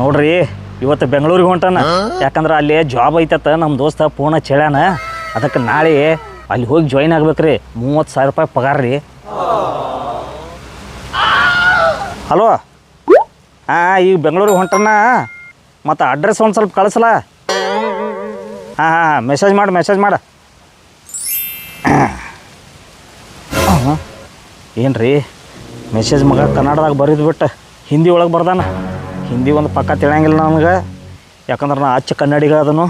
ನೋಡ್ರಿ, ಇವತ್ತು ಬೆಂಗಳೂರಿಗೆ ಹೊಂಟಾನ. ಯಾಕಂದ್ರೆ ಅಲ್ಲಿ ಜಾಬ್ ಐತತ್ತ ನಮ್ಮ ದೋಸ್ತ ಪೂರ್ಣ ಚೇಳಾನ ಅದಕ್ಕೆ ನಾಳೆ ಅಲ್ಲಿ ಹೋಗಿ ಜಾಯಿನ್ ಆಗ್ಬೇಕ್ರಿ. ಮೂವತ್ತು ಸಾವಿರ ರೂಪಾಯಿ ಪಗಾರ ರೀ. ಹಲೋ? ಹಾಂ ಈಗ ಬೆಂಗಳೂರಿಗೆ ಹೊಂಟಾನ. ಮತ್ತು ಅಡ್ರೆಸ್ ಒಂದು ಸ್ವಲ್ಪ ಕಳಿಸಲ? ಹಾಂ ಹಾಂ ಮೆಸೇಜ್ ಮಾಡು ಮೆಸೇಜ್ ಮಾಡು. ಏನು ರೀ ಮೆಸೇಜ್ ಮಗ ಕನ್ನಡದಾಗ ಬರೀದು ಬಿಟ್ಟು ಹಿಂದಿ ಒಳಗೆ ಬರ್ದಾನ. ಹಿಂದಿ ಒಂದು ಪಕ್ಕ ತಿಳಿಯಂಗಿಲ್ಲ ನನಗೆ. ಯಾಕಂದ್ರೆ ನಾ ಅಚ್ಚ ಕನ್ನಡಿಗ ಅದನ್ನು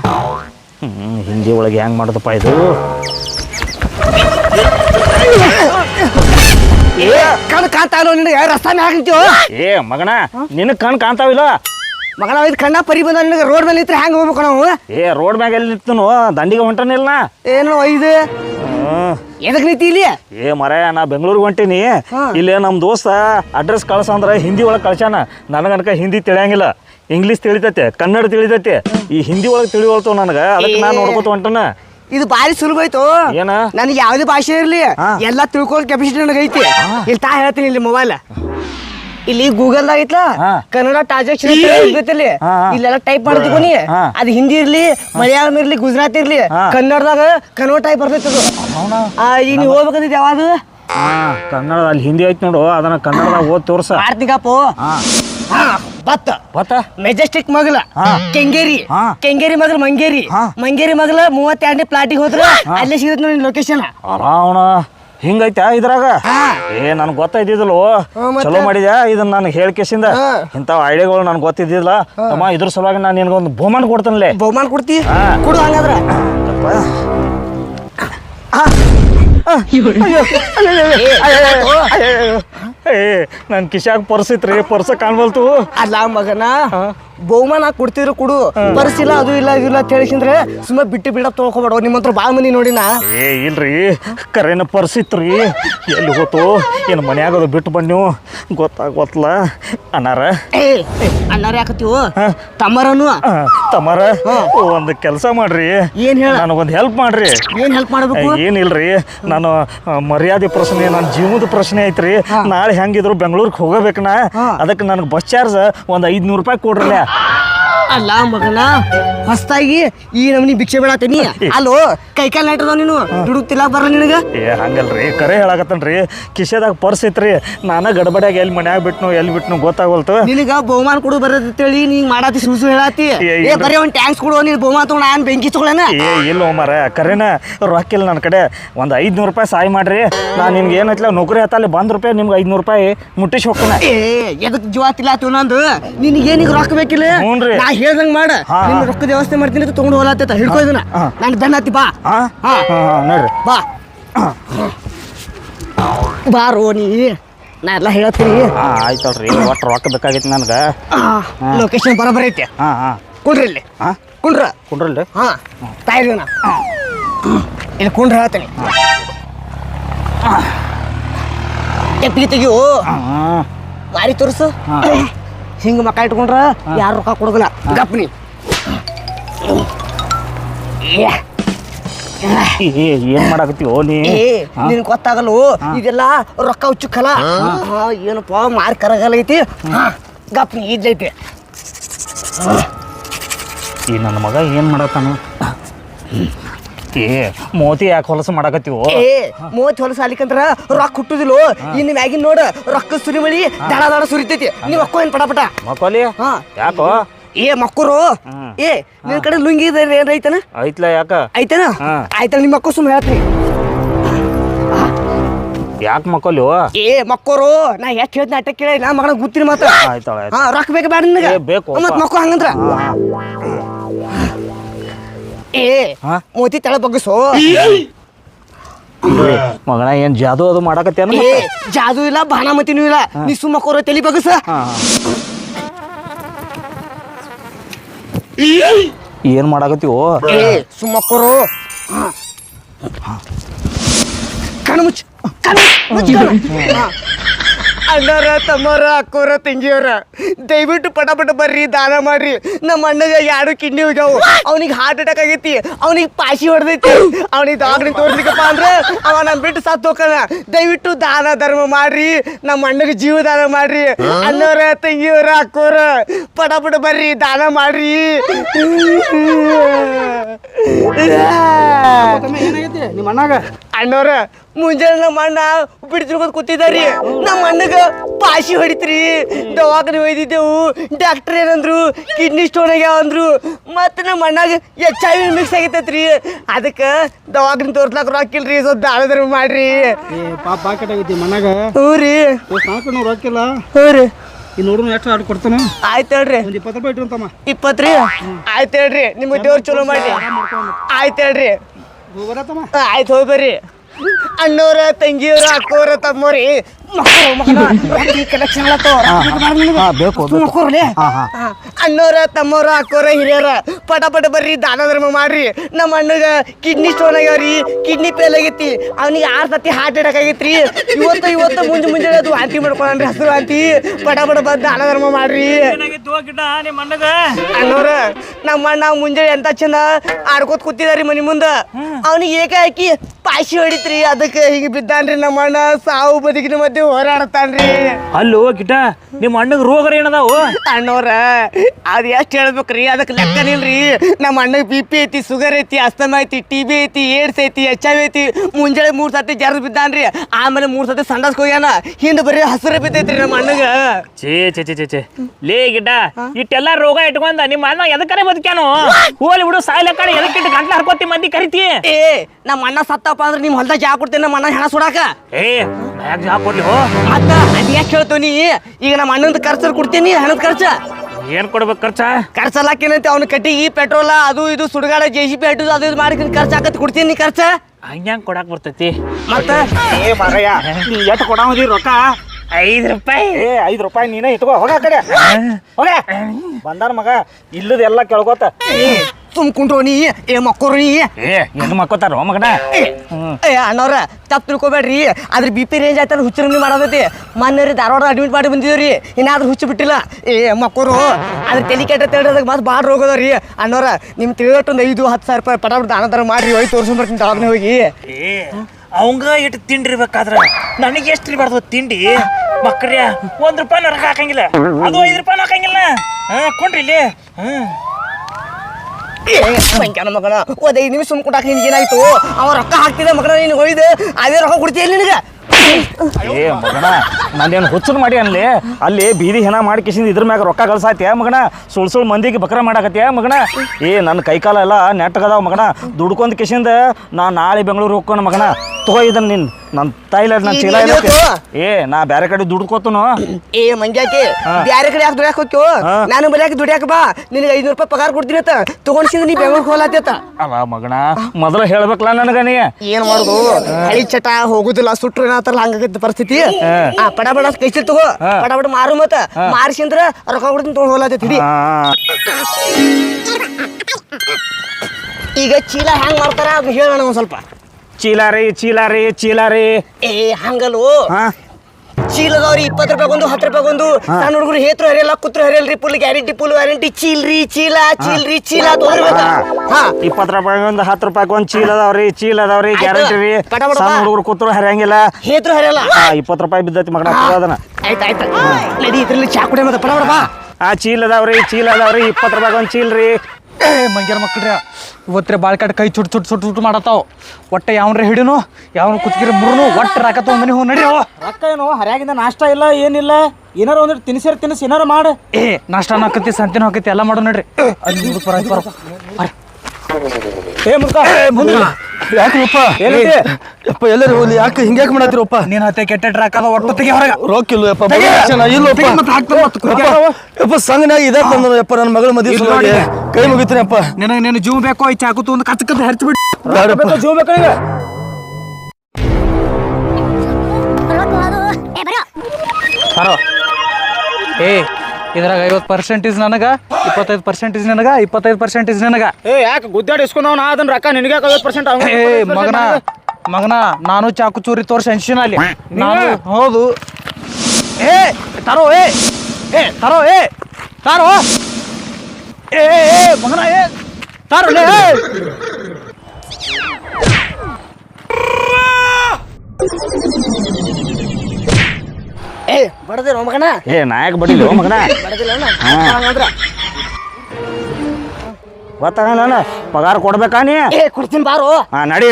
ಹ್ಞೂ ಹಿಂದಿ ಒಳಗೆ ಹೆಂಗೆ ಮಾಡೋದಪ್ಪ ಇದು? ಕಣ್ ಕಾಣ್ತಾನೋ ನಿನಗೆ? ರಸ್ತಾನೆ ನಿಂತೀವೋ ಏ ಮಗನ ನಿನಗೆ ಕಣ್ ಕಾಣ್ತಾವಿಲ್ಲ? ಮಗನ ಇದು ಕಣ್ಣ ಪರಿ ಬಂದ ನಿನಗೆ ರೋಡ್ ಮೇಲೆ ಇತ್ರ ಹೆಂಗ್ ಹೋಗ್ಬೇಕು ನಾವು? ಏ ರೋಡ್ ಮ್ಯಾಗ ಎಲ್ಲಿ ಇತ್ತು ದಂಡಿಗೆ ಹೊಂಟನಿಲ್ಲ ಏನು ಇದು. ಎದಕ್ ರೀತಿ ಇಲ್ಲಿ? ಏ ಮರ ನಾ ಬೆಂಗಳೂರಿಗೆ ಹೊಂಟೀನಿ. ಇಲ್ಲಿ ನಮ್ಮ ದೋಸ್ತ ಅಡ್ರೆಸ್ ಕಳ್ಸ ಅಂದ್ರ ಹಿಂದಿ ಒಳಗೆ ಕಳ್ಸ್ಯಾನ. ನನಗನಕ ಹಿಂದಿ ತಿಳಿಯಂಗಿಲ್ಲ. ಇಂಗ್ಲೀಷ್ ತಿಳಿತೈತೆ ಕನ್ನಡ ತಿಳಿತೈತೆ. ಈ ಹಿಂದಿ ಒಳಗೆ ತಿಳಿವಲ್ತು ನನಗೆ ಅದಕ್ಕೆ ನಾನು ನೋಡ್ಕೊತ ಹೊಂಟನ. ಇದು ಬಾರಿ ಸುಲಭ ಆಯ್ತು. ಏನ? ನನಗೆ ಯಾವ್ದೇ ಭಾಷೆ ಇರ್ಲಿ ಎಲ್ಲಾ ತಿಳ್ಕೊಳ್ಳೋ ಕೆಪಾಸಿಟಿ ನನಗೈತಿ. ಐತಿ ಇಲ್ಲಿ ತಾ ಹೇಳ್ತೀನಿ ಇಲ್ಲಿ ಮೊಬೈಲ್ ಇಲ್ಲಿ ಗೂಗಲ್ ಐತ್ಲ? ಹಾ. ಕನ್ನಡ ಟ್ರಾನ್ಸಾಕ್ಷನ್ ಗೊತ್ತಿಲ್ಲಿ ಹಾ, ಹಾ. ಇಲ್ಲೆಲ್ಲ ಟೈಪ್ ಮಾಡ್ತೀವಿ ಕೊನಿ ಹಾ. ಅದು ಹಿಂದಿ ಇರ್ಲಿ ಮಲಯಾಳಂ ಇರ್ಲಿ ಗುಜರಾತ್ ಇರ್ಲಿ ಹಾ. ಕನ್ನಡದಾಗ ಕನ್ನಡ ಟೈಪ್ ಬರ್ತೈತೆ ಅದು ಆ, ಈಗ ನೀವು ಹೋಗ್ಬೇಕಂದಿದ್ದು ಯಾವಾಗ? ಕನ್ನಡ ಅಲ್ಲಿ ಹಿಂದಿ ಐತಿ ನೋಡು ಅದನ್ನ ಕನ್ನಡದಾಗ ಓದ್ ತೋರ್ಸ. ಮಾಡ್ತೀಗಪ್ಪು ಹಾ. ಬತ್ತ. ಬತ್ತ? ಮೆಜೆಸ್ಟಿಕ್ ಮಗಲ ಹಾ. ಕೆಂಗೇರಿ. ಹಾ. ಕೆಂಗೇರಿ ಮಗಲ್ ಮಂಗೇರಿ. ಹಾ. ಮಂಗೇರಿ ಮಗಲ ಮೂವತ್ತೆರಡನೇ ಪ್ಲಾಟಿಗೆ ಹೋದ್ರೆ ಅಲ್ಲೇ ಸಿಗುತ್ತೆ ನೋಡಿ ಲೊಕೇಶನ್ ಅವನ ಹಿಂಗೈತೆ ಇದ್ರಾಗ. ಏ ನನ್ ಗೊತ್ತಾಯ್ತಿದ್ದಲ್ಲೋ ಹ್ಮ್, ಚಲೋ ಮಾಡಿದ್ಯಾ ಇದನ್ನ ನನಗೆ ಹೇಳ್ಕೇಸಿಂದ ಇಂತ ಇಂಥವು ಐಡಿಯಾಗಳು ನನ್ ಗೊತ್ತಿದ್ದಿಲ್ಲ ಅಮ್ಮ ಇದ್ರ ಸಲುವಾಗಿ ನಾನು ನಿನ್ಗೊಂದು ಬಹುಮಾನ ಕೊಡ್ತೇನೆ ಬಹುಮಾನ ಕೊಡ್ತಿ. ಕೊಡು ಹಂಗಾದ್ರ ಏ ನನ್ನ ಕಿಶಾಗ ಪರ್ಸ್ ಇತ್ರಿ ಪರ್ಸ ಕಾಣ್ಬಲ್ತು ಅಲ್ಲ ಮಗನ ಬಹುಮಾನ ಕೊಡ್ತಿದ್ರು ಕೊಡು. ಪರಿಸಿಲ್ಲ ಅದು ಇಲ್ಲ ಇದು ಇಲ್ಲ ಅಂತ ಸುಮ್ಮನೆ ಸುಮ್ಮ ಬಿಟ್ಟು ಬಿಡ ತೊಳ್ಕೊಬೇಡ ನಿಮ್ಮ ಹತ್ರ ಭಾಳ ಮನಿ ನೋಡಿನ. ಏ ಇಲ್ರಿ ಕರೆನ ಪರ್ಸ್ ಇತ್ರಿ ಎಲ್ಲಿ ಹೋತು? ಏನು ಮನ್ಯಾಗ ಅದು ಬಿಟ್ಟು ಬನ್ನಿ ಗೊತ್ತಾಗೋತ್ಲ ಅನ್ನಾರ. ಏ ಅಣ್ಣಾರ ಯಾಕತ್ತೀವು ತಮ್ಮರನು. ಆ, ತಮ್ಮರ? ಒಂದು ಕೆಲಸ ಮಾಡ್ರಿ. ಏನ್ ಹೇಳ? ನನಗೊಂದು ಹೆಲ್ಪ್ ಮಾಡ್ರಿ. ಏನ್ ಹೆಲ್ಪ್ ಮಾಡ್ಬೇಕು? ಏನಿಲ್ರಿ ನಾನು ಮರ್ಯಾದೆ ಪ್ರಶ್ನೆ ನನ್ನ ಜೀವನದ ಪ್ರಶ್ನೆ ಐತ್ರಿ. ನಾಳೆ ಹೆಂಗಿದ್ರು ಬೆಂಗಳೂರಿಗೆ ಹೋಗಬೇಕನ ಅದಕ್ಕೆ ನನಗೆ ಬಸ್ ಚಾರ್ಜ್ ಒಂದು ಐದ್ನೂರು ರೂಪಾಯಿ ಕೊಡ್ರಲ್ಲ ಅಲ್ಲ ಮಗನ ಹೊಸ್ತಾಗಿ ಈ ನಮ್ನಿ ಭಿಕ್ಷೆ ಬೇಡತೀನಿ. ಅಲ್ಲೋ ಕೈ ಕಾಲ್ ನೆಟ್ಟದ ನೀನು ದುಡುಕ್ತಿಲ್ಲ ಬರಲ್ಲ ನಿನಗ? ಏ ಹಂಗಲ್ರಿ ಕರೆ ಹೇಳಾಕತ್ತನ್ರಿ. ಕಿಶೆದಾಗ ಪರ್ಸ್ ಐತ್ರಿ. ನಾನ ಗಡಬಡಿಯಾಗಿ ಎಲ್ಲಿ ಮನ್ಯಾಗ ಬಿಟ್ನು ಎಲ್ಲಿ ಬಿಟ್ನು ಗೊತ್ತಾಗೋಲ್ತು. ನಿನಗ ಬಹುಮಾನ ಕೊಡು ಬರತ್ತೇಳಿ ನೀ ಮಾಡಾತಿ ಸುಸು ಹೇಳಾತಿ. ಏ. ಬರೀ ಒಂದ್ ಟ್ಯಾಂಕ್ಸ್ ಕೊಡು ನೀನು ಬಹುಮಾನ ತಗೊಂಡ ನಾನ್ ಬೆಂಕಿ ತಗೊಳನ? ಏ ಇಲ್ಲ ಮರ ಕರೆನ ರೊಕ್ಕಿಲ್ಲ ನನ್ನ ಕಡೆ. ಒಂದು ಐದ್ನೂರು ರೂಪಾಯಿ ಸಹಾಯ ಮಾಡ್ರಿ. ನಾನು ನಿಮ್ಗೆ ಏನೈತಿಲ್ಲ ನೌಕರಿ ಹತ್ತಲ್ಲಿ ಬಂದ್ ರೂಪಾಯಿ ನಿಮ್ಗೆ ಐದ್ನೂರು ರೂಪಾಯಿ ಮುಟ್ಟಿಸಿ ಹೋಗ್ತಾನೆ. ಏ ಎದಕ್ ಜೀವಾತಿಲ್ಲ ಆತು ನಂದು? ನಿನಗೆ ಏನೀಗ ರೊಕ್ಕ ಬೇಕಿಲ್ಲ? ಹ್ಞೂನ್ರಿ. ನಾ ಹೇಳ್ದಂಗ್ ಮಾಡ. ಹಾ, ನಿನ್ ರೊಕ್ಕದ ವ್ಯವಸ್ಥೆ ಮಾಡ್ತೀನಿ ಅಂತ ತಗೊಂಡು ಹೋಗ್ಲಾತೈತ ಹಿಡ್ಕೋ ಇದನ್ನ. ಹಾ. ನಾನು ದಣ್ಣ ಹತ್ತಿ ಬಾ. ಹಾಂ? ನೋಡ್ರಿ. ಬಾ. ಬಾರೋ ನೀ ನಾ ಎಲ್ಲ ಹೇಳ್ತೀನಿ. ಆಯ್ತು ಆಯ್ತಲ್ರಿ ಒಟ್ಟು ರೊಕ್ಕ ಬೇಕಾಗಿತ್ತು ನನಗೆ. ಲೊಕೇಶನ್ ಬರೋಬರ್ ಐತೆ. ಹಾ ಹಾ. ಕುಂಡ್ರಿ ಇಲ್ಲಿ. ಹಾಂ? ಕುಂಡ್ರ. ಕುಂಡ್ರಲ್ರಿ? ಹಾ. ತಾಯಿರಿ ನಾ ಇಲ್ಲಿ ಕುಂಡ್ರ ಹೇಳ್ತೀನಿ. ಟೆಪ್ಪಿಗೆ ತೆಗಿಯೋ. ಹಾ. ಮಾರಿ ತೋರಿಸು. ಹಾ. ಹಿಂಗ ಮಕ್ಕ ಇಟ್ಕೊಂಡ್ರ ಯಾರು ರೊಕ್ಕ ಕೊಡೋದಿಲ್ಲ. ಗಪ್ನಿ ಏನ್ ಏನು ಮಾಡಾಕತ್ತೀವೋ ನೀ? ನಿನ್ ಗೊತ್ತಾಗಲ್ಲ? ಇದೆಲ್ಲ ರೊಕ್ಕ ಉಚ್ಚುಕಲ್ಲ ಏನಪ್ಪ ಮಾರಿ ಕರಗಲ್ಲ ಐತಿ. ಗಪ್ನಿ ಇದ್ಲೈತಿ ಈ ನನ್ನ ಮಗ ಏನು ಮಾಡತ್ತಾನು? ಏ ಮೋತಿ ಯಾಕೆ ಹೊಲಸು ಮಾಡಾಕತ್ತೀವೋ? ಏ ಮೂವತ್ತು ಹೊಲಸ ಅಲಿಕಂದ್ರ ರೊಕ್ಕ ಹುಟ್ಟುದಿಲ್ಲ? ಇನ್ನು ಮ್ಯಾಗಿನ ನೋಡ ರೊಕ್ಕ ಸುರಿಮಳಿ ದಡ ದಡ ಸುರಿತೈತಿ. ನೀವ್ ಅಕ್ಕೋ ಏನ್ ಪಟ ಪಟ ಮಕ್ಕೋಲಿ? ಹಾ. ಯಾಕೋ? ಏ ಮಕ್ಕರು. ಏ ನಿನ್ ಕಡೆ ಲುಂಗಿ ಇದೆ ಏನ್ ಐತನ? ಐತ್ಲ ಯಾಕ? ಐತನ? ಹಾ. ಆಯ್ತಲ್ಲ ನಿಮ್ಮ ಮಕ್ಕಳು ಸುಮ್ಮನೆ ಹೇಳ್ತೀನಿ. ಯಾಕೆ ಮಕ್ಕೋಲಿ ಏ ಮಕ್ಕೋರು ನಾ ಎಷ್ಟು ಹೇಳ್ತೀನಿ ಅಟ್ಟ ಕೇಳಿ ನಾ ಮಗನ ಗೊತ್ತಿನ ಮಾತ್ರ. ಆಯ್ತಾಳ ಹಾ ರೊಕ್ಕ ಬೇಕು ಬೇಡ ನಿನಗೆ? ಏ, ಬೇಕು ಅಪ್ಪ. ಮತ್ ಮಕ್ಕಳು ಹಂಗಂದ್ರ ಏ ಹಾ? ಮೋತಿ ತಳ ಬಗ್ಗಸು. ಮಗನ ಏನ್ ಜಾದು ಅದು ಮಾಡಾಕತ್ತೇನು ಏ ಜಾದು ಇಲ್ಲ ಬಾನಾಮತಿನೂ ಇಲ್ಲ. ನೀ ಸುಮ್ಮ ಕೋರ ತಲಿ ಬಗ್ಸ ಏನ್ ಮಾಡಾಕತ್ತೀವೋ? ಏ ಸುಮ್ಮ ಕೋರು. ಕಣ್ಣು ಮುಚ್ಚ ಕಣ್ಣು ಮುಚ್ಚ ಕಣ್ಣು. ಹಾ. ಅಣ್ಣರ, ತಮ್ಮರ ಅಕ್ಕೋರ ತಂಗಿಯವರ, ದಯವಿಟ್ಟು ಪಟ ಪಟ ಬರ್ರಿ, ದಾನ ಮಾಡ್ರಿ. ನಮ್ಮ ಅಣ್ಣಗೆ ಎರಡು ಕಿಡ್ನಿ ಹೋಗ್ಯಾವು. ಅವನಿಗೆ ಹಾರ್ಟ್ ಅಟ್ಯಾಕ್ ಆಗೈತಿ. ಅವನಿಗೆ ಪಾಶಿ ಹೊಡೆದೈತಿ. ಅವನಿಗೆ ದಾಗ್ನಿ ತೋರ್ಸ್ಲಿಕ್ಕಪ್ಪ ಅಂದ್ರೆ ಅವ ನಮ್ ಬಿಟ್ಟು ಸತ್ತು ಹೋಗ್ಕಣ ದಯವಿಟ್ಟು ದಾನ, ಧರ್ಮ ಮಾಡ್ರಿ. ನಮ್ಮ ಅಣ್ಣಗೆ ಜೀವ ದಾನ ಮಾಡ್ರಿ. ಅಣ್ಣವ್ರ ತಂಗಿಯವ್ರ ಅಕ್ಕೋರ ಪಟ ಪಟ ಬರ್ರಿ, ದಾನ ಮಾಡ್ರಿ. ನಿಮ್ಮ ಅಣ್ಣಾಗ? ಅಣ್ಣವ್ರ ಮುಂಜಾನೆ ನಮ್ಮ ಅಣ್ಣ ಉಪ್ಪಿಟ್ಟು ತಿಳ್ಕೊಂಡು ಕೂತಿದ್ದಾರಿ ನಮ್ಮ ಅಣ್ಣಗ ಪಾಶಿ ಹೊಡಿತ್ರಿ. ದವಾಖಾನೆ ಒಯ್ದಿದ್ದೆವು ಡಾಕ್ಟರ್ ಏನಂದ್ರು ಕಿಡ್ನಿ ಸ್ಟೋನ್ ಆಗ್ಯಾವ ಅಂದ್ರು. ಮತ್ತೆ ನಮ್ಮ ಅಣ್ಣಾಗ ಎಚ್ ಐ ವಿ ಮಿಕ್ಸ್ ಆಗೈತೈತ್ರಿ ಅದಕ್ಕೆ ದವಾಖಾನೆ ತೋರ್ಸ್ಲಾಕ ರೊಕ್ಕಿಲ್ರಿ ಸ್ವಲ್ಪ ದಾಳದ್ರ ಮಾಡ್ರಿ. ಪಾಪ ಆಗೈತಿ ಹ್ಞೂ ರೀ. ಸಾಕು ನೂರು ಹಾಕಿಲ್ಲ ಹ್ಞೂ ರೀ. ಈ ನೋಡ್ರು ಎಷ್ಟು ಆಡ್ ಕೊಡ್ತಾನೆ. ಆಯ್ತು ಹೇಳ್ರಿ. ಒಂದು ಇಪ್ಪತ್ತು ರೂಪಾಯಿ ಇಟ್ಕೊಂತಮ್ಮ ಇಪ್ಪತ್ತು ರೀ? ಆಯ್ತು ಹೇಳ್ರಿ. ನಿಮ್ಗೆ ದೇವ್ರು ಚಲೋ ಮಾಡಿ ಆಯ್ತು ಹೇಳ್ರಿ. ಆಯ್ತು ಹೋಗಿ ಬರ್ರಿ. ಅಣ್ಣವ್ರ ತಂಗಿಯವ್ರ ಅಕ್ಕವ್ರ ತಮ್ಮವ್ರಿ ಮಕ್ಕಳು ಅಣ್ಣೋರ ತಮ್ಮವ್ರ ಅಕ್ಕೋರ ಹಿರಿಯರ ಪಟ ಪಟ ಬರ್ರಿ ದಾನ ಧರ್ಮ ಮಾಡ್ರಿ. ನಮ್ಮ ಅಣ್ಣಗ ಕಿಡ್ನಿ ಸ್ಟೋನ್ ಆಗ್ಯಾವ್ರಿ. ಕಿಡ್ನಿ ಫೇಲ್ ಆಗೈತಿ. ಅವ್ನಿಗೆ ಆರು ಸತಿ ಹಾರ್ಟ್ ಅಟ್ಯಾಕ್ ಆಗೈತ್ರಿ. ಇವತ್ತು ಇವತ್ತು ಮುಂಜೆ ಮುಂಜಾನೆ ಅದು ವಾಂತಿ ಮಾಡ್ಕೊಂಡ್ರಿ ಹಸಿರು ವಾಂತಿ. ಪಟ ಪಟ ಬಂದು ದಾನ ಧರ್ಮ ಮಾಡ್ರಿ. ಅಣ್ಣೋರ ನಮ್ಮ ಅಣ್ಣ ಮುಂಜಾನೆ ಎಂತ ಚಂದ ಆಡ್ಕೋತ ಕೂತಿದಾರಿ ಮನಿ ಮುಂದ. ಅವನಿಗೆ ಏಕಾಏಕಿ ಪಾಶಿ ಹೊಡಿತ್ರಿ ಅದಕ್ಕೆ ಹಿಂಗೆ ಬಿದ್ದಾನ್ರಿ ನಮ್ಮ ಅಣ್ಣ. ಸಾವು ಬದುಕಿನ ಮಧ್ಯೆ ಹೋರಾಡ್ತಾನ್ರಿ. ಅಲ್ಲೋ ಗಿಟ ನಿಮ್ಮ ಅಣ್ಣಗ ರೋಗರ ಏನದಾವು? ಅಣ್ಣವ್ರ? ಅದು ಎಷ್ಟು ಹೇಳ್ಬೇಕ್ರಿ? ಅದಕ್ಕೆ ಲೆಕ್ಕನಿಲ್ರಿ ನಮ್ಮ ಅಣ್ಣಗೆ ಬಿ ಪಿ ಐತಿ ಶುಗರ್ ಐತಿ ಅಸ್ತಮ ಐತಿ ಟಿ ಬಿ ಐತಿ ಏಡ್ಸ್ ಐತಿ ಎಚ್ ಐ ಐತಿ. ಮುಂಜಾನೆ ಮೂರ್ ಸತಿ ಜರ ಬಿದ್ದಾನ್ರಿ. ಆಮೇಲೆ ಮೂರ್ ಸತಿ ಸಂಡಾಸ್ಗೆ ಹೋಗ್ಯಾನ. ಹಿಂದೆ ಬರೀ ಹಸಿರು ಬಿದ್ದೈತ್ರಿ ನಮ್ಮ ಅಣ್ಣಗ. ಚೇ ಚೇ ಚೇ ಚೇ ಚೇ ಲೇ ಗಿಟ ಇಟ್ಟೆಲ್ಲ ರೋಗ ಇಟ್ಕೊಂಡ ನಿಮ್ಮ ಅಣ್ಣ ಎದಕ್ಕನೆ ಬದುಕ್ಯಾನು? ಹೋಲಿ ಬಿಡು ಸಾಯ್ಲ ಕಡೆ ಎದಕ್ಕಿಟ್ಟು ಗಂಟ್ಲ ಹರ್ಕೋತಿ ಮಂದಿ ಕರಿತಿ. ಏ ನಮ್ಮ ಅಣ್ಣ ಸತ್ತಪ್ಪ ಅಂದ್ರೆ ನಿಮ್ಮ ಹೊಲ್ದಾಗ ಜಾ ಕೊಡ್ತೇನೆ ನಮ್ಮ ಅಣ್ಣ ಹೆಣ ಸುಡಾಕ. ಏ ಜಾ ಕೊಡ್ಲಿ ಹೋ. ಮತ್ತ ಅದ್ ಯಾಕೆ ಹೇಳ್ತೀವಿ ನೀ? ಈಗ ನಮ್ಮ ಅಣ್ಣಂದು ಖರ್ಚು ಕೊಡ್ತೀನಿ ಹಣದ ಖರ್ಚ. ಏನ್ ಕೊಡ್ಬೇಕು ಖರ್ಚ? ಖರ್ಚಲ್ಲಾಕೇನಂತೆ ಅವ್ನ ಕಟ್ಟಿಗೆ ಪೆಟ್ರೋಲ ಅದು ಇದು ಸುಡುಗಾಡ ಜೆ ಸಿ ಪಿ ಅದು ಇದು ಮಾಡಿ ಖರ್ಚು ಹಾಕತ್ ಕೊಡ್ತೀನಿ ನೀ ಖರ್ಚ. ಹಂಗ್ಯಾಂಗ್ ಕೊಡಾಕ್ ಬರ್ತೈತಿ? ಮತ್ತ? ಏ ಮಾರಯ್ಯ ನೀ ಎಷ್ಟು ಕೊಡಿ ರೊಕ್ಕ? ಐದು ರೂಪಾಯಿ. ಏ ಐದು ರೂಪಾಯಿ ನೀನೇ ಇಟ್ಕೋ ಹೋಗ ಆ ಕಡೆ. ಹೋಗ. ಬಂದಾರ ಮಗ ಇಲ್ಲದೆಲ್ಲ ಕೇಳ್ಕೊತ. ಸುಮ್ ಕುಂಟ್ರೋ ನೀ? ಏ ಮಕ್ಕೋರು ನೀ? ಏ ಹೆಣ್ಣು ಮಕ್ಕೋತಾರ? ಮಗನ? ಏ, ಅಣ್ಣವ್ರ ತಪ್ಪು ತಿಳ್ಕೊಬೇಡ್ರಿ. ಅದ್ರ ಬಿ ಪಿ ರೇಂಜ್ ಆಯ್ತಾರ ಹುಚ್ಚರಂಗಿ ಮಾಡೋದೈತಿ. ಮೊನ್ನೆ ರೀ ಧಾರವಾಡ ಅಡ್ಮಿಟ್ ಮಾಡಿ ಬಂದಿದ್ದೀವ್ರಿ ಇನ್ನಾದ್ರೂ ಹುಚ್ಚು ಬಿಟ್ಟಿಲ್ಲ. ಏ ಮಕ್ಕೋರು. ಅದ್ರ ತಲೆ ಕೆಟ್ಟ ತಿಳಿದಾಗ ಮತ್ತೆ ಭಾಳ ರೋಗ ಅದಾವ ರೀ. ಅಣ್ಣವ್ರ ನಿಮ್ ತಿಳಿದಟ್ಟು ಒಂದು ಐದು ಹತ್ತು ಸಾವಿರ ರೂಪಾಯಿ ಪಟಾಪಟ ದಾನ ದಾನ ಮಾಡ್ರಿ ಹೋಗಿ ತೋರ್ಸ್ಕೊಂಡ್ ಬರ್ತೀನಿ ದವಾಖಾನೆ ಹೋಗಿ. ಅವಂಗ ಇಟ್ಟು ತಿಂಡಿರ್ಬೇಕಾದ್ರೆ ನನಗೆ ಎಷ್ಟು ಇರಬಾರ್ದು ತಿಂಡಿ? ಮಕ್ಕಳ ಒಂದ್ ರೂಪಾಯಿ ನರಕ ಹಾಕಂಗಿಲ್ಲ. ಅದು ಐದು ರೂಪಾಯಿ ಹಾಕಂಗಿಲ್ಲ ಹಾ ಕೊಂಡ್ರಿ ಇಲ್ಲಿ. ಹ್ಮ್ ಮಂಕ್ಯಾನ ಮಗನ, ಒಂದ್ ಐದು ನಿಮಿಷ ಸುಮ್ ಕೊಟ್ಟಾಕ ನಿನ್ಗೆ ಏನಾಯ್ತು? ಅವ ರೊಕ್ಕ ಹಾಕ್ತಿದ್ದ ಮಗನ ನೀನು ಹೋಯ್ದು ಅದೇ ರೊಕ್ಕ ಕೊಡ್ತೀಯ ನಿನಗೆ? ಏ, ಮಗನ ನಾನೇನು ಹುಚ್ಚರು ಮಾಡಿ ಅನ್ಲಿ? ಅಲ್ಲಿ ಬೀದಿ ಹೆಣ ಮಾಡಿ ಕಿಸಿಂದ ಇದ್ರ ಮ್ಯಾಗ ರೊಕ್ಕ ಕಳ್ಸಾತ್ಯ ಮಗನ? ಸುಳ್ ಸುಳ್ ಮಂದಿಗೆ ಬಕ್ರ ಮಾಡಾಕತ್ಯ, ಮಗನ? ಏ ನನ್ನ ಕೈಕಾಲ ಎಲ್ಲ ನೆಟ್ಟಗದಾವ ಮಗನ? ದುಡ್ಕೊಂಡ್ ಕಿಸಿಂದ ನಾ ನಾಳೆ ಬೆಂಗಳೂರು ಹೋಗ್ಕೊಂಡು, ಮಗನ? ತಗೋ ಇದನ್ನ ನಿನ್. ನನ್ನ ತೈಲ ನನ್ನ ಚೀಲ ಇಲ್ಲ ಏ ನಾ ಬ್ಯಾರೆ ಕಡೆ ದುಡ್ಕೋತನು ಏ ಮಂಗ್ಯಾಕೆ ಬ್ಯಾರೆ ಕಡೆ ಯಾಕೆ ದುಡ್ಯಾಕ ಹೋಗ್ಯೋ ನಾನು ಬಲ್ಯಾಕ ದುಡ್ಯಾಕ ಬಾ. ನಿನಗೆ ಐನೂರು ರೂಪಾಯಿ ಪಗಾರ ಕೊಡ್ತೀನಿ ಅಂತ ತಗೊಂಡ್ಸಿದ್ ನೀ ಬೆಂಗಳೂರಿಗೆ ಹೋಗ್ಲಾತ್ಯತ ಅಲ್ಲ ಮಗಣ ಮೊದಲ ಹೇಳ್ಬೇಕಲ್ಲ ನನಗ ನೀ. ಏನ್ ಮಾಡುದು? ಹಳಿ ಚಟ ಹೋಗುದಿಲ್ಲ ಸುಟ್ರು ಏನಾತಲ್ಲ ಹಂಗಾಗತ್ತ ಪರಿಸ್ಥಿತಿ. ಆ ಪಡ ಬಡ ಕೈಸಿ ತಗೋ. ಪಡ ಬಡ ಮಾರು ಮತ್ತ. ಮಾರ್ಸಿಂದ್ರ ರೊಕ್ಕ ಕೊಡ್ತೀನಿ ತಗೊಂಡ್ ಹೋಗ್ಲಾತೈತಿ ಹಿಡಿ ಈಗ ಚೀಲ ಹೆಂಗ್ ಮಾಡ್ತಾರ ಅದು ಹೇಳೋಣ ಒಂದ್ ಸ್ವಲ್ಪ. ಚೀಲ ಚೀಲಾರಿ ಚೀಲಾರಿ. ರೀ ಚೀಲ ರೀ ಏ ಹಂಗಲ್ವೋ? ಹಾ? ಚೀಲದವ್ರಿ ಇಪ್ಪತ್ತು ರೂಪಾಯಿಗೊಂದು ಹತ್ತು ರೂಪಾಯಿಗೊಂದು ಸಣ್ಣ ಹುಡುಗರು ಹೇತ್ರು ಹರಿಯಲ್ಲ ಕುತ್ರು ಹರಿಯಲ್ರಿ ಫುಲ್ ಗ್ಯಾರಂಟಿ ಫುಲ್ ವ್ಯಾರಂಟಿ ಚೀಲ್ರಿ ಚೀಲ ಚೀಲ್ರಿ ಚೀಲ ತಗೊಂಡ್ಬೇಕ ಹಾ. ಇಪ್ಪತ್ತು ರೂಪಾಯಿ ಒಂದು ಹತ್ತು ರೂಪಾಯಿ ಒಂದು ಚೀಲ ಅದಾವ್ರಿ ಚೀಲ ಅದಾವ್ರಿ. ಗ್ಯಾರಂಟಿ ರೀ ಸಣ್ಣ ಹುಡುಗರು ಕೂತ್ರು ಹರಿಯಂಗಿಲ್ಲ. ಹೇತ್ರು ಹರಿಯಲ್ಲ. ಹಾ ಇಪ್ಪತ್ತು ರೂಪಾಯಿ ಬಿದ್ದೈತಿ ಮಗನ ಅದನ್ನ ಆಯ್ತು ಆಯ್ತು. ನಡಿ ಇದ್ರಲ್ಲಿ ಚಾ ಮತ್ತೆ ಪಡ ಬಡ ಬಾ ಆ ಚೀಲ ಅದಾವ್ರಿ ಚೀಲ ಅದಾವ್ರಿ ಇಪ್ಪತ್ತು ರೂಪಾಯಿ ಒಂದು ಚೀಲ್ರಿ. ಮಂಗ್ಯಾರ ಮಕ್ಕಳ್ರ ಇವತ್ತರ ಬಾಳ್ಕಾಟ್ ಕೈ ಚುಟ್ ಚುಟ್ ಚುಟ್ ಚುಟ್ ಮಾಡತ್ತಾವ. ಒಟ್ಟೆ ಯಾವನ್ರ ಹಿಡಿನು ಯಾವನ ಕುತ್ಕಿರ ಮುರ್ನು ಒಟ್ಟ ರಾಕ ತಗೊಂಬನಿ ಮನೆ ನಡಿ ಅವ ರೊಕ್ಕ ಏನು ಹರ್ಯಾಗಿಂದ ನಾಷ್ಟ ಇಲ್ಲ ಏನಿಲ್ಲ ಏನಾರ ಒಂದಿಟ್ಟು ತಿನ್ಸಿರ್ ತಿನ್ಸ್ ಏನಾರ ಮಾಡು. ಏ ನಾಷ್ಟ ಹಾಕತಿ ಸಂತಿನ ಹಾಕತಿ ಎಲ್ಲ ಮಾಡು ನಡ್ರಿ. ಅಲ್ಲಿ ಮುಂದಕ್ಕೆ ಬರ. ಏ ಮುದ್ಕ ಯಾಕ್ರಪ್ಪ ಯಪ್ಪ ಎಲ್ಲರೂ ಹೋಗ್ಲಿ ಯಾಕೆ ಹಿಂಗ್ಯಾಕೆ ಮಾಡತ್ತೀರಪ್ಪ ನೀನ್ ಹತ್ತೆ ಕೆಟ್ಟ ಟ್ರಾಕ್ ಅದ ಒಟ್ಟು ತೆಗಿ ಹೊರಗ. ರೊಕ್ಕ ಅಪ್ಪ ಇಲ್ಲಪ್ಪ ಮತ್ತೆ ಹಾಕ್ತಾನೆ ಮತ್ತೆ ಕುತ್ಕೊ. ಯಪ್ಪ ಸಂಘನಾಗ ಇದ ತಂದ ಯಪ್ಪ ನನ್ನ ಮಗಳ ಮದುವೆ ಸಲುವಾಗಿ ಕೈ ಮುಗಿತೀನಪ್ಪ ನಿನಗೆ ನಿನ್ನ ಜೀವ ಬೇಕೋ ಈ ಚಾಕು ಒಂದು ಕತ್ ಕತ್ ಹರಿச்சு ಬಿಟ್ಟು ಜೂ ಬೇಕು ಬೇಕಾಗ ಬರೋ. ಏ ಇದ್ರಾಗ ಐವತ್ತು ಪರ್ಸೆಂಟೇಜ್ ನನಗ ಇಪ್ಪತ್ತೈದು ಪರ್ಸೆಂಟೇಜ್ ನನಗ ಇಪ್ಪತ್ತೈದು ಪರ್ಸೆಂಟೇಜ್ ನನಗ ಏ ಯಾಕೆ ಗುದ್ದಾಡಿ ಇಸ್ಕೊಂಡವ್ ನಾ ಅದನ್ನ ರೊಕ್ಕ ನಿನಗೆ ಐವತ್ತು ಪರ್ಸೆಂಟ್ ಏ ಮಗನ ಮಗನ ನಾನು ಚಾಕು ಚೂರಿ ತೋರ್ಸಿ ಅನ್ಸಿನ ಅಲ್ಲಿ ನಾನು ಹೌದು ಏ ತರೋ ಏ ಏ ತಾರೋ ಏ ತಾರೋ ಏ ಏ, ಏ ಮಗನ ಏ ತಾರೋ ಲೇ ಏ. ಏ ಬಡದಿರೋ ಮಗನ? ಏ ನಾಯಕ್ ಬಡಿಲಿ ಮಗನ. ಬಡದಿಲ್ಲ ಹಾ. ಹಂಗಂದ್ರ ಗೊತ್ತಾಗಲ್ಲ ಪಗಾರ ಕೊಡ್ಬೇಕಾ ನೀ? ಏ ಕೊಡ್ತೀನಿ ಬಾರು. ಹಾ ನಡಿ.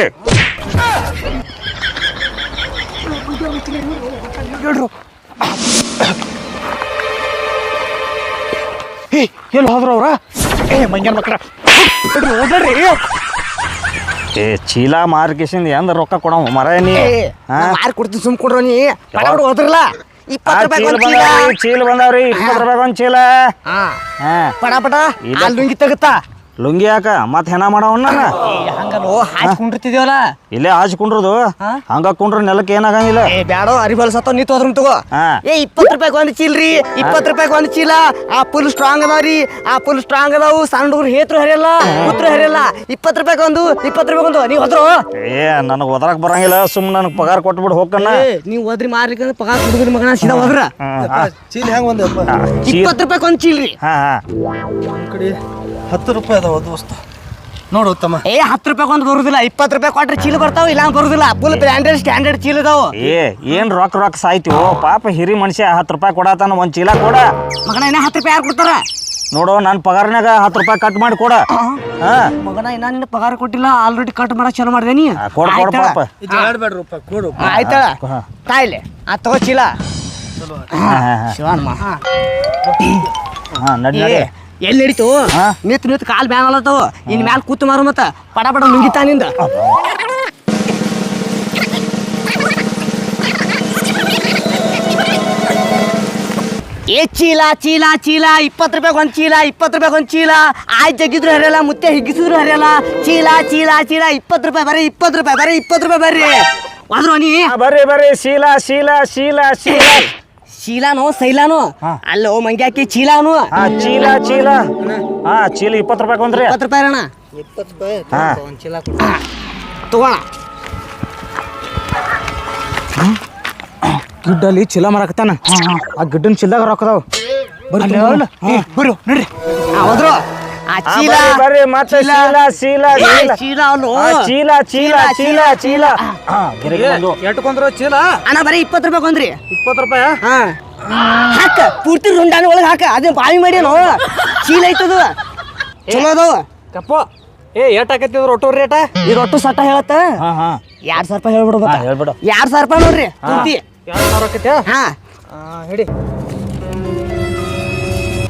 ಏ ಎಲ್ಲಿ ಹೋದ್ರ ಅವ್ರ? ಏ ಮಂಗ್ಯಾನ ಮಕ್ಕಳ ಏ ಚೀಲ ಮಾರ್ಕೇಶನ್ ಎಂದ ರೊಕ್ಕ ಕೊಡವ ಮರ ನೀ? ಮಾರಿ ಕೊಡ್ತೀನಿ ಸುಮ್ ಕೊಡ್ರೋ ನೀ. ಹೋದ್ರಲ್ಲ. ಇಪ್ಪತ್ತು ರೂಪಾಯಿ ಚೀಲ ಒಂದ್ ಚೀಲ. ಬಂದಾವ್ರಿ ಚೀಲ ಬಂದಾವ್ರಿ ಇಪ್ಪತ್ತು ರೂಪಾಯಿ ಒಂದ್ ಚೀಲ. ಹಾ. ಹಾ. ಪಡ ಇಲ್ಲ. ಆ ಲುಂಗಿ ತೆಗತ್ತಾ? ಲುಂಗಿ ಯಾಕ ಮತ್ ಹೆಣ ಮಾಡವನ್ನ ಹಂಗಲ್ಲೋ ಹಾಚ್ಕೊಂಡಿರ್ತಿದೇವಲ್ಲ ಇಲ್ಲೇ ಆಜ್ ಕುಂಡ್ರದು. ಹಂಗ ಕುಂಡ್ರ ನೆಲಕ್ಕೆ ಏನಾಗಂಗಿಲ್ಲ. ಏ ಬ್ಯಾಡೋ ಅರಿಬಲ್ ಸತ್ತ ನೀ ತೋದ್ರ ತಗೋ. ಏ ಇಪ್ಪತ್ ರೂಪಾಯಿ ಒಂದ್ ಚೀಲ್ ರೀ ಇಪ್ಪತ್ ರೂಪಾಯಿಗೆ ಒಂದ್ ಚೀಲ. ಆ ಫುಲ್ ಸ್ಟ್ರಾಂಗ್ ಅದಾವ್ರಿ ಆ ಪುಲ್ ಸ್ಟ್ರಾಂಗ್ ಅದಾವು. ಸಣ್ಣ ಹುಡುಗರು ಹೇತ್ರು ಹರಿಯಲ್ಲ ಕೂತ್ರು ಹರಿಯಲ್ಲ. ಇಪ್ಪತ್ ರೂಪಾಯಿ ಒಂದು ಇಪ್ಪತ್ ರೂಪಾಯಿ ಒಂದು ನೀವು ಹೋದ್ರು? ಏ ನನಗೆ ಓದರಕ್ ಬರಂಗಿಲ್ಲ ಸುಮ್ ನನಗೆ ಪಗಾರ ಕೊಟ್ಬಿಡು ಹೋಗಣ್ಣ ಏ ನೀವು ಹೋದ್ರಿ ಮಾರ್ಲಿಕ್ಕೆ ಅಂದ್ರೆ ಪಗಾರ ಹುಡುಗರ ಮಗನ ಸೀದಾ ಹೋದ್ರ? ಚೀಲ ಹೆಂಗ್ ಒಂದಪ್ಪ ಇಪ್ಪತ್ತು ರೂಪಾಯಿ ಒಂದು ಚೀಲ್ರಿ ರೀ. ಹಾ ಹಾ. ಕಡೆ ಹತ್ತು ರೂಪಾಯಿ ಅದಾವ ದೋಸ್ತ ನೋಡು ಉತ್ತಮ. ಏ ಹತ್ತು ರೂಪಾಯಿ ಒಂದು ಬರುದಿಲ್ಲ ಇಪ್ಪತ್ತು ರೂಪಾಯಿ ಕೊಟ್ರೆ ಚೀಲ ಬರ್ತಾವ ಇಲ್ಲ ಬರುದಿಲ್ಲ. ಫುಲ್ ಬ್ರ್ಯಾಂಡೆಡ್ ಸ್ಟ್ಯಾಂಡರ್ಡ್ ಚೀಲ ಇದಾವ. ಏ ಏನ್ ರೊಕ್ಕ ರೊಕ್ಕ ಸಾಯ್ತಿವೋ? ಪಾಪ ಹಿರಿ ಮನುಷ್ಯ ಹತ್ತು ರೂಪಾಯಿ ಕೊಡತಾನ ಒಂದ್ ಚೀಲ ಕೊಡ. ಮಗನ ಇನ್ನ ಹತ್ತು ರೂಪಾಯಿ ಯಾರು ಕೊಡ್ತಾರ? ನೋಡು ನನ್ನ ಪಗಾರನಾಗ ಹತ್ತು ರೂಪಾಯಿ ಕಟ್ ಮಾಡಿ ಕೊಡ. ಹಾ ಮಗನ ಇನ್ನ ನಿನ್ನ ಪಗಾರ ಕೊಟ್ಟಿಲ್ಲ ಆಲ್ರೆಡಿ ಕಟ್ ಮಾಡಕ್ ಚಾಲು ಮಾಡಿದೆ ನೀ. ಆ, ಕೊಡ್ ಕೊಡ್ ಪಾಪ. ಆಡ್ಬೇಡ್ರಪ್ಪ ಕೊಡು. ಆಯ್ತಳ? ತಾಯಿಲೆ ಆ ತಗೋ ಚೀಲ. ಹಾ ಹಾ ಹಾ. ಶಿವಣ್ಣ ಹಾ ನಡಿ ನಡಿ. ಎಲ್ಲಿ ನಡೀತು? ನಿತ್ ನಿತ್ ಕಾಲ್ ಬ್ಯಾನ್ ಅಲ್ಲತ್ತವ ಇನ್ ಮ್ಯಾಲ ಕೂತು ಮಾರು ಮತ್ತ. ಪಡ ಪಡ ನುಂಗಿತಾನಿಂದ ಏ ಚೀಲ ಚೀಲ ಚೀಲ ಇಪ್ಪತ್ ರೂಪಾಯಿ ಒಂದ್ ಚೀಲ ಇಪ್ಪತ್ ರೂಪಾಯಿ ಒಂದ್ ಚೀಲ. ಆಯ್ತು ಜಗ್ಗಿದ್ರು ಹರಿಯಲ್ಲ ಮುತ್ತೆ ಹಿಗ್ಗಿಸಿದ್ರು ಹರಿಯಲ್ಲ. ಚೀಲ ಚೀಲ ಚೀಲ ಇಪ್ಪತ್ ರೂಪಾಯಿ ಬರೀ ಇಪ್ಪತ್ ರೂಪಾಯಿ ಬರೀ ಇಪ್ಪತ್ ರೂಪಾಯಿ ಬರ್ರಿ. ನೀ ಬರ್ರಿ ಬರ್ರಿ ಶೀಲ ಶೀಲ ಶೀಲ ಶೀಲ ಶೀಲಾನೋ ಸೈಲಾನೋ? ಅಲ್ಲೋ ಮಂಗ್ಯಾಕಿ ಚೀಲಾನು? ಹಾ ಚೀಲ ಚೀಲ. ಹಾ ಚೀಲ ಇಪ್ಪತ್ತು ರೂಪಾಯಿ ಒಂದ್ರಿ ಇಪ್ಪತ್ತು ರೂಪಾಯಿ ಅಣ್ಣ. ಹಾ. ತಗೋಣ. ಗಿಡ್ಡಲ್ಲಿ ಚೀಲ ಮರಕತ್ತಾನ? ಆ ಗಿಡ್ಡನ್ ಚೀಲದಾಗ ರೊಕ್ಕದಾವ. ಬರ್ರಿ ನಡ್ರಿ. ಹೋದ್ರು. ಚೀಲ. ಬರ್ರಿ ಮತ್ತೆ ಚೀಲ. ಚೀಲ ಚೀಲ ಚೀಲ ಚೀಲ ಎಟ್ಕೊಂಡ್ರ ಚೀಲ ಅಣ್ಣ ಬರೀ ಇಪ್ಪತ್ತು ರೂಪಾಯಿ ಕೊಂದ್ರಿ. ಇಪ್ಪತ್ತು ರೂಪಾಯಿ? ಹಾ. ಹಾಕ ಪೂರ್ತಿ ರುಂಡಾನ ಒಳಗೆ ಹಾಕ. ಅದೇ ಬಾವಿ ಮಾಡ್ಯಾನೋ ಚೀಲ ಐತದು. ಚಲೋ ಅದಾವ. ಕಪ್ಪ. ಏ ಏಟ್ ಒಟ್ಟು ರೇಟ? ಈ ರೊಟ್ಟು ಸಟ್ಟ ಹೇಳತ್ತ. ಹಾ ಹಾ. ಎರಡ್ ಸಾವಿರ ರೂಪಾಯಿ ಹೇಳ್ಬಿಡು ಹಾ, ಹೇಳ್ಬಿಡು. ಎರಡ್ ಸಾವಿರ ರೂಪಾಯಿ ನೋಡ್ರಿ ಪೂರ್ತಿ ಎರಡು ಸಾವಿರ ಹಾ. ಹಿಡಿ.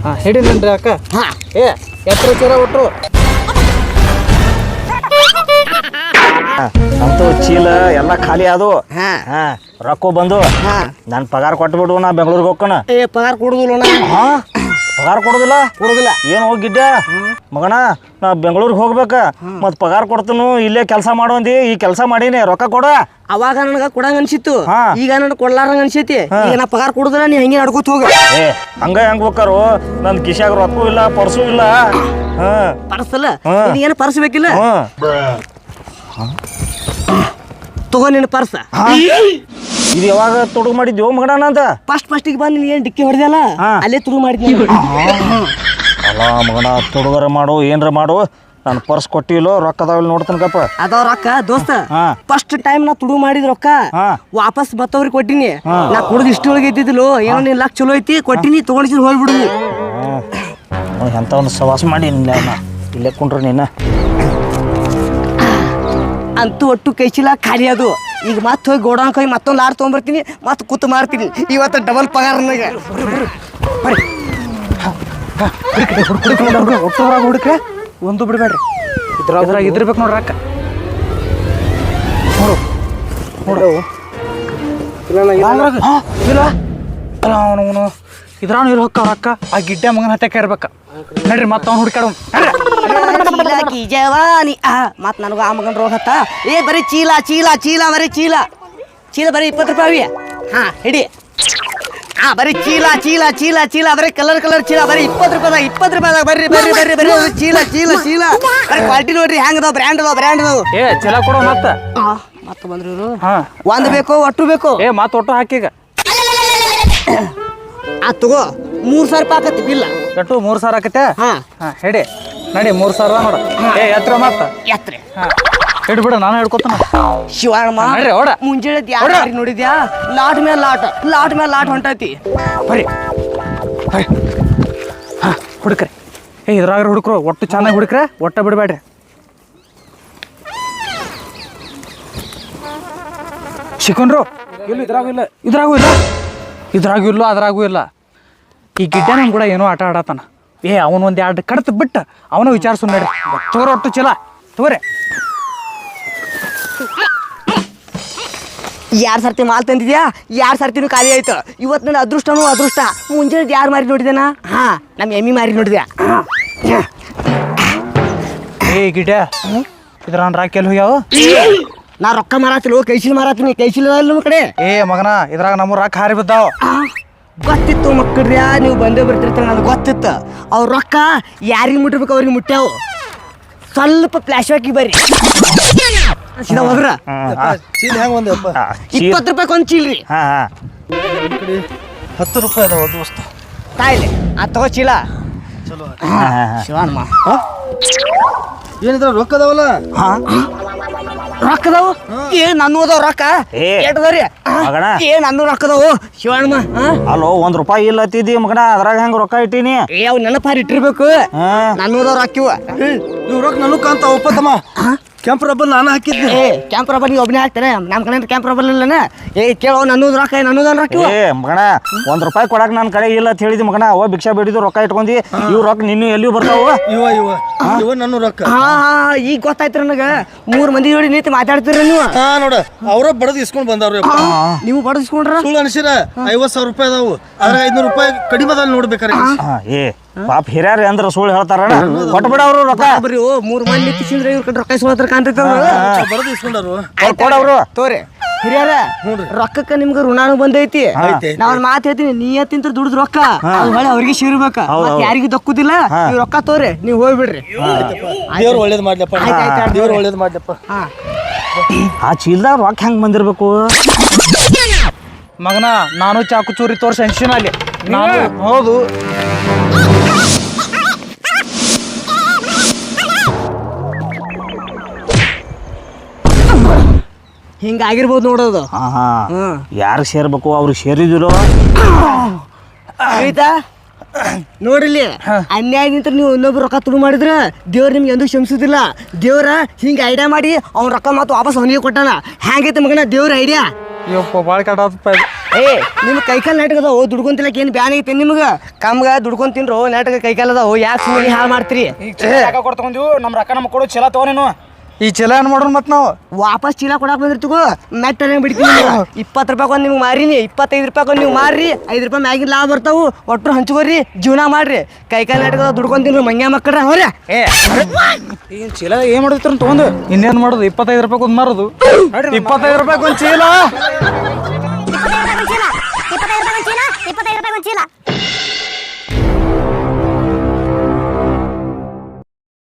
ಹಾ ಹಿಡಿ ನನ್ರಿ ಅಕ್ಕ. ಹಾ. ಏ ಎತ್ತರ ಚೀರ ಒಟ್ರು ಅಂತೂ ಚೀಲ ಎಲ್ಲ ಖಾಲಿ ಆದು ಹಾ. ಹಾ ರೊಕ್ಕ ಬಂದು ಹಾ. ನನ್ ಪಗಾರ ಕೊಟ್ಬಿಡು ನಾ ಬೆಂಗಳೂರಿಗೆ ಹೋಗ್ಕಣ ಏ ಪಗಾರ ಕೊಡುದಿಲ್ಲ ಹಾ? ಪಗಾರ ಕೊಡುದಿಲ್ಲ? ಕೊಡುದಿಲ್ಲ. ಏನು ಹೋಗಿದ್ದ? ಮಗನ ನಾ ಬೆಂಗಳೂರಿಗೆ ಹೋಗ್ಬೇಕ. ಮತ್ ಪಗಾರ ಕೊಡ್ತನು ಇಲ್ಲೇ ಕೆಲಸ ಮಾಡೋಂದಿ ಈ ಕೆಲಸ ಮಾಡೀನಿ ರೊಕ್ಕ ಕೊಡ. ಅವಾಗ ನನಗ ಕೊಡಂಗ ಅನ್ಸಿತ್ತು. ಹಾ. ಈಗ ನನಗೆ ಕೊಡ್ಲಾರಂಗ ಅನ್ಸೈತಿ. ಈಗ ನಾ ಪಗಾರ ಕೊಡುದಿಲ್ಲ ನೀ ಹಂಗೆ ನಡ್ಕೋತ ಹೋಗ. ಏ ಹಂಗ ಹೆಂಗ್ ಹೋಗಾರು ನನ್ ಕಿಶಾಗ ರೊಕ್ಕ ಇಲ್ಲ ಪರ್ಸು ಇಲ್ಲ. ಹಾ. ಪರ್ಸಲ್ಲ? ಹಾ. ಏನು ಪರ್ಸ್ ಬೇಕಿಲ್ಲ? ತಗೋ ನಿನ್ನ ಪರ್ಸ. ಇದು ಯಾವಾಗ ತೊಡಗು ಮಾಡಿದ್ಯೋ ಮಗನ ಅಂತ ಫಸ್ಟ್ ಫಸ್ಟಿಗೆ ಬಂದು ಏನ್ ಏನು ಡಿಕ್ಕಿ ಹೊಡೆದಲ್ಲ ಹಾ. ಅಲ್ಲೇ ತುರು ಮಾಡಿದ್ನಿ ಅಲ್ಲ ಮಗನ ತೊಡಗರ ಮಾಡು ಏನ್ರ ಮಾಡು. ನಾನು ಪರ್ಸ್ ಕೊಟ್ಟಿಲ್ಲೋ ರೊಕ್ಕ ಅದಾವಿಲ್ಲ ನೋಡ್ತನಕಪ್ಪ ಅದಾವ ರೊಕ್ಕ ದೋಸ್ತ. ಹಾ. ಫಸ್ಟ್ ಟೈಮ್ ನಾ ತುಡು ಮಾಡಿದ ರೊಕ್ಕ. ಹಾ. ವಾಪಸ್ ಬತ್ತವ್ರಿಗೆ ಕೊಟ್ಟಿನಿ. ನಾ ಕುಡ್ದು ಇಷ್ಟೊಳಗೆ ಇದ್ದಿದ್ಲು ಏನೋ ನಿನ್ ಲಕ್ ಚಲೋ ಐತಿ ಕೊಟ್ಟಿನಿ ತಗೊಂಡಿದ್ರು ಹೋಗ್ಬಿಡು ಎಂತ ಒಂದು ಸವಾಸ ಮಾಡಿ ಇಲ್ಲೇ ಕುಂಡ್ರು ನೀನು. ಅಂತೂ ಒಟ್ಟು ಕೈಚಿಲ್ಲ ಚೀಲ ಖಾಲಿ ಅದು. ಈಗ ಮತ್ತೆ ಹೋಗಿ ಗೋಡಾನ್ ಹೋಗಿ ಮತ್ತೊಂದು ಆರು ತೊಗೊಂಬರ್ತೀನಿ ಮತ್ತೆ ಕೂತು ಮಾರ್ತೀನಿ. ಇವತ್ತು ಡಬಲ್ ಪಗಾರ ನನಗೆ. ಹುಡುಕ್ರೆ ಒಂದು ಬಿಡಬೇಡ್ರಿ. ಇದ್ರಾಗ ಇದ್ರಬೇಕು ನೋಡ್ರಿ ಅಕ್ಕ. ನೋಡು ನೋಡು. ಹಾ, ಇಲ್ಲ. ಅವನು ಇದ್ರಾನು ಇರೋ ಅಕ್ಕ. ಆ ಗಿಡ್ಡೆ ಮಗನ ಹತ್ತಕ್ಕೆ ಇರ್ಬೇಕ ನಡ್ರಿ ಮತ್ತೆ ಅವ್ನು ಹುಡ್ಕಾಡ ಚೀಲ ಕಿ ಜವಾನಿ. ಆ ಮತ್ತೆ ನನಗ ಆ ಮಗನ್ ರೋಗ ಹತ್ತ. ಏ ಬರೀ ಚೀಲ ಚೀಲ ಚೀಲ ಬರೀ ಚೀಲ. ಚೀಲ ಬರೀ ಇಪ್ಪತ್ತು ರೂಪಾಯಿ ಹಾಂ ಹಿಡಿ. ಹಾ ಬರೀ ಚೀಲ ಚೀಲ ಚೀಲ ಚೀಲ ಬರೀ ಕಲರ್ ಕಲರ್ ಚೀಲ ಬರೀ ಇಪ್ಪತ್ತು ರೂಪಾಯಿದಾಗ ಇಪ್ಪತ್ತು ರೂಪಾಯಿದಾಗ ಬರ್ರಿ ಬರ್ರಿ ಬರ್ರಿ ಬರ್ರಿ ಅದು ಚೀಲ ಚೀಲ ಚೀಲ. ಬರೀ ಕ್ವಾಲಿಟಿ ನೋಡ್ರಿ ಹೆಂಗದ ಬ್ರ್ಯಾಂಡ್ ಅದ ಬ್ರ್ಯಾಂಡ್ ಅದು ಏ ಚೀಲ ಕೊಡು ಮತ್ತೆ. ಮತ್ತೆ ಬಂದ್ರಿ ಇವರು. ಹಾ. ಒಂದ್ ಬೇಕು ಒಟ್ಟು ಬೇಕು? ಏ ಮತ್ತೆ ಒಟ್ಟು ಹಾಕಿಗ ಆ ತಗೋ ಮೂರ್ ಸಾವಿರ ರೂಪಾಯಿ ಆಕತಿ ಬಿಲ್ಲ. ಎಟ್ಟು ಮೂರು ಸಾವಿರ ಆಕತ್ತೆ ಹಾ. ಹಾಂ ಹೇಳಿ ನಡಿ ಮೂರ್ ಸಾವಿರ ನೋಡ ಏ ಎತ್ರ ಮಾತ್ರ ಎತ್ರೆ. ಹಾಂ. ಹಿಡ್ಬಿಡು ನಾನು ಹಿಡ್ಕೊತಾನ. ಶಿವಣ್ಣ ನಡ್ರಿ, ಓಡ. ಮುಂಜಾನೆ ಯಾರು ನೋಡಿದ್ಯಾ? ಲಾಟ್ ಮೇಲೆ ಲಾಟ್ ಲಾಟ್ ಮೇಲೆ ಲಾಟ್ ಹೊಂಟೈತಿ. ಬರೀ. ಬರ್ರಿ ಹಾಂ ಹುಡುಕ್ರಿ. ಏ ಇದ್ರಾಗ ಹುಡುಕ್ರು ಒಟ್ಟು ಚೆನ್ನಾಗಿ ಹುಡುಕ್ರೆ ಒಟ್ಟ ಬಿಡಬೇಡ್ರಿ. ಸಿಕ್ಕನ್ರು ಇಲ್ಲ ಇದ್ರಾಗೂ ಇಲ್ಲ ಇದ್ರಾಗೂ ಇಲ್ಲ. ಇದ್ರಾಗೂ ಇಲ್ಲ ಅದ್ರಾಗೂ ಇಲ್ಲ. ಈ ಗಿಡ್ಡ ಕೂಡ ಏನೋ ಆಟ ಆಡತಾನ ಏ ಅವನ್ ಒಂದ್ ಎರಡು ಕಡ್ತು ಬಿಟ್ಟು ಅವನ ವಿಚಾರಿಸು ನಡ್ರಿ ತೋರ ಒಟ್ಟು ಚಲ ತೋರೆ. ಯಾರ್ ಸರ್ತಿ ಮಾಲ್ ತಂದಿದ್ಯಾ? ಯಾರ್ ಸರ್ತಿನೂ ಖಾಲಿ ಆಯ್ತು. ಇವತ್ತು ನನ್ನ ಅದೃಷ್ಟನೂ ಅದೃಷ್ಟ. ಮುಂಜಾನೆ ಯಾರು ಮಾರಿ ನೋಡಿದನ? ಹಾ ನಮ್ಮ ಎಮ್ಮಿ ಮಾರಿ ನೋಡಿದ್ಯಾ? ಏ ಗಿಡ ಇದ್ರ ರಾಕಿ ಎಲ್ಲಿ ಹೋಗ್ಯಾವ? ನಾ ರೊಕ್ಕ ಮಾರಾತಿಲ್ಲ ಕೈಸಿಲ್ ಮಾರಾತೀನಿ ಕೈಸಿಲ್ ಕಡೆ? ಏ ಮಗನ ಇದ್ರಾಗ ನಮ್ಮ ರಾಕ್ ಹಾರಿ ಬಿದ್ದಾವ. ಗೊತ್ತಿತ್ತು ಮಕ್ಕಳ್ರ್ಯಾ ನೀವು ಬಂದೇ ಬರ್ತಿರ್ತಾರೆ ನನಗೆ ಗೊತ್ತಿತ್ತು. ಅವ್ರ ರೊಕ್ಕ ಯಾರಿಗೆ ಮುಟ್ಟಬೇಕು ಅವ್ರಿಗೆ ಮುಟ್ಟ್ಯಾವು ಸ್ವಲ್ಪ ಫ್ಲಾಶ್ ಬ್ಯಾಕ್ ಬರ್ರಿ. ಸೀದಾ ಹೋದ್ರ ಚೀಲ ಹೆಂಗ್ ಒಂದಪ್ಪ ಇಪ್ಪತ್ತು ರೂಪಾಯಿ ಒಂದು ಚೀಲ್ರಿ ಹಾ ಹಾ. ಹತ್ತು ರೂಪಾಯಿ ಅದಾವ ದೋಸ್ತ ತಾಯಿಲೆ ಆ ತಗೋ ಚೀಲ. ಶಿವಣ್ಣ ಏನಿದ್ರ ರೊಕ್ಕ ಅದಾವಲ್ಲ? ಅದಾವು? ಏ ನನ್ನ ರೊಕ್ಕ? ಏ. ಎಟ್ಟದವ್ರಿ ಮಗನ. ಏ ನನ್ನ ರೊಕ್ಕ ಅದಾವು? ಶಿವಣ್ಣ ಹಾ ಅಲ್ಲೋ ಒಂದ್ ರೂಪಾಯಿ ಇಲ್ಲ ತಿದ್ದಿ ಮಗನ ಅದ್ರಾಗ ಹೆಂಗ್ ರೊಕ್ಕ ಇಟ್ಟಿನಿ? ಏ ಅವ್ ನೆನಪಾರಿ ಇಟ್ಟಿರ್ಬೇಕು. ಹಾ. ನನ್ನ ಅದಾವ ರೊಕ್ಕ ಇವ. ಇವ್ ರೊಕ್ಕ ನನಗ್ ಒಪ್ಪತ್ತಮ್ಮ. ಕೆಂಪು ರಬ್ಬಲ್ ನಾನು ಹಾಕಿದ್ದೆ. ಏ ಕ್ಯಾಂಪ್ ರಬ್ಬರ್ ನೀವು ಒಬ್ಬನೇ ಹಾಕ್ತಾನೆ. ನಮ್ಮ ಕಡೆ ಕ್ಯಾಂಪ್ ರಬ್ಬರ್ ಇಲ್ಲನ? ಏ ಕೇಳೋ ನನ್ನದು ರೊಕ್ಕ ಇವ? ಏ ಮಗಣ ಒಂದ್ ರೂಪಾಯಿ ಕೊಡಕ್ ನನ್ನ ಕಡೆ ಇಲ್ಲ ಅಂತ ಹೇಳಿದ್ ಮಗಣ. ಅವ ಭಿಕ್ಷಾ ಬೇಡಿದು ರೊಕ್ಕ ಇಟ್ಕೊಂಡಿ. ಇವ್ ರೊಕ್ಕ ನಿನ್ನೂ ಎಲ್ಲಿ ಬರ್ತಾವ ಇವ ಇವ. ಇವ ನನ್ನ ರೊಕ್ಕ. ಹಾ ಹಾ ಈಗ ಗೊತ್ತಾಯ್ತು ನನಗೆ. ಮೂರು ಮಂದಿ ಜೋಡಿ ನೀತಿ ಮಾತಾಡ್ತೀರ ನೀವು. ಹಾ ನೋಡ ಅವ್ರ ಬಡದ್ ಇಸ್ಕೊಂಡ್ ಬಂದವ್ರಿ. ನೀವು ಬಡಿಸ್ಕೊಂಡ್ರ ಸುಳ್ಳು ಅನ್ಸಿರ ಐವತ್ ಸಾವಿರ ರೂಪಾಯಿ ಅದಾವು. ಅದ್ರಾಗ ಐದ್ನೂರು ರೂಪಾಯಿ ಕಡಿಮೆ ಅದಾವ ನೋಡ್ಬೇಕಾರೆ ಹಾ, ಏ ಪಾಪ ಹಿರಿಯರ್ ಅಂದ್ರ ಸುಳ್ಳು ಹೇಳ್ತಾರ ಕೊಟ್ಬಿಡ ಅವ್ರು ರೊಕ್ಕ. ಬರೀ ಓ ಮೂರು ಮಂದಿ ಕಿಸಿಂದ್ರೆ ಇವ್ರ ಕಡೆ ರೊಕ್ಕ ಇಸ್ಕೊಳತ್ರ ಕಾಣ್ತೈತೆ ಇಸ್ಕೊಂಡಾರು. ಕೊಡ್- ಕೊಡವ್ರು ತೋರಿ ಹಿರಿಯರ ರೊಕ್ಕಕ್ಕ ನಿಮ್ಗೆ ಋಣಾನು ಬಂದೈತಿ. ನಾವ್ ನಾ ಒಂದ್ ಮಾತು ಹೇಳ್ತೀನಿ ನೀ ಅತ್ತಿಂತ ದುಡ್ದು ರೊಕ್ಕ. ಹೊಳೆ ಅವ್ರಿಗೆ ಶಿರ್ಬೇಕ. ಯಾರಿಗೂ ದಕ್ಕುದಿಲ್ಲ ನೀವ್ ರೊಕ್ಕ ತೋರಿ ನೀವ್ ಹೋಗ್ಬಿಡ್ರಿ. ದೇವ್ರು ಒಳ್ಳೇದ್ ಮಾಡ್ಲಪ್ಪ. ದೇವ್ರು ಒಳ್ಳೇದ್ ಮಾಡ್ಲಪ್ಪ. ಆ ಚೀಲ್ದಾಗ ರೊಕ್ಕ ಹೆಂಗ್ ಬಂದಿರ್ಬೇಕು? ಮಗನ ನಾನು ಚಾಕು ಚೂರಿ ತೋರ್ಸಿ ಅಲ್ಲಿ. ನಾನು ಹೌದು. ಹಿಂಗಾಗಿರ್ಬೋದು ನೋಡೋದು ಹಾ ಹಾ ಹ್ಮ್ ಯಾರಿಗೆ ಸೇರ್ಬೇಕು? ಅವ್ರಿಗೆ ಸೇರಿದ್ರು? ಆಯ್ತಾ ನೋಡ್ರಿಲ್ಲಿ ಅನ್ಯಾಯ ನಿಂತ ನೀವು ಇನ್ನೊಬ್ರು ರೊಕ್ಕ ತುಡು ಮಾಡಿದ್ರ ದೇವ್ರ ನಿಮ್ಗೆ ಎಂದೂ ಕ್ಷಮಿಸುದಿಲ್ಲ. ದೇವ್ರ ಹಿಂಗೆ ಐಡಿಯಾ ಮಾಡಿ ಅವ್ನ ರೊಕ್ಕ ಮಾತು ವಾಪಸ್ ಅವನಿಗೆ ಕೊಟ್ಟಾನ. ಹ್ಯಾಂಗೈತೆ ಮಗನ ದೇವ್ರ ಐಡಿಯಾ. ಏ ನಿಮ್ ಕೈಕಾಲ್ ನಾಟಕದ ಓ ದುಡ್ಕೊಂತಿಲ್ಲ ಏನು ಬ್ಯಾನ್ ಐತೆ ನಿಮ್ಗೆ? ಕಮ್ಗ ದುಡ್ಕೊಂಡ್ ತಿನ್ರು ನಾಟಕ ಕೈಕಾಲ್ ಓ ಯಾಕೆ ಸುಮ್ಮನೆ ಹಾಳು ಮಾಡ್ತೀರಿ? ಈಗ ಚೀಲ ರೊಕ್ಕ ಕೊಡ್ ನಮ್ಮ ರೊಕ್ಕ ನಮ್ಗೆ ಕೊಡು ಚಲೋ ತಗೋ ನೀನು. ಈ ಚೀಲ ಏನ್ ಮಾಡೋಣ ಮತ್ ನಾವು? ವಾಪಸ್ ಚೀಲ ಕೊಡಕ್ ಮ್ಯಾಟ್ ಟರ್ನಿಂಗ್ ಬಿಡ್ತೀನಿ ಇಪ್ಪತ್ತು ರೂಪಾಯಿ ಒಂದು ನಿಮ್ಗೆ ಮಾರಿನಿ ಇಪ್ಪತ್ತೈದು ರೂಪಾಯಿ ನೀವು ಮಾರಿ ಐದು ರೂಪಾಯಿ ಮ್ಯಾಗಿನ ಲಾಭ ಬರ್ತಾವು ಒಟ್ಟು ಹಂಚ್ಕೋರಿ ಜೀವನ ಮಾಡ್ರಿ. ಕೈಕಾಲ್ ನಾಟಕ ದುಡ್ಕೊಂಡ್ ದುಡ್ಕೊಂತೀನಿ ಮಂಗ್ಯ ಮಕ್ಕಳ ಅವ್ರೆ ಏ ಏನು ಚೀಲ ಏನು ಮಾಡಿದ್ರು ತಗೊಂಡು? ಇನ್ನೇನ್ ಮಾಡೋದು? ಇಪ್ಪತ್ತೈದು ರೂಪಾಯಿ ಒಂದು ಮಾರೋದು. ಇಪ್ಪತ್ತೈದು ರೂಪಾಯಿ ಒಂದು ಚೀಲ ಇಪ್ಪತ್ತೈದು ರೂಪಾಯಿ ಒಂದು ಚೀಲ? ಇಪ್ಪತ್ತೈದು ರೂಪಾಯಿ ಒಂದು ಚೀಲ ಇಪ್ಪತ್ತೈದು ರೂಪಾಯಿ ಒಂದು ಚೀಲ.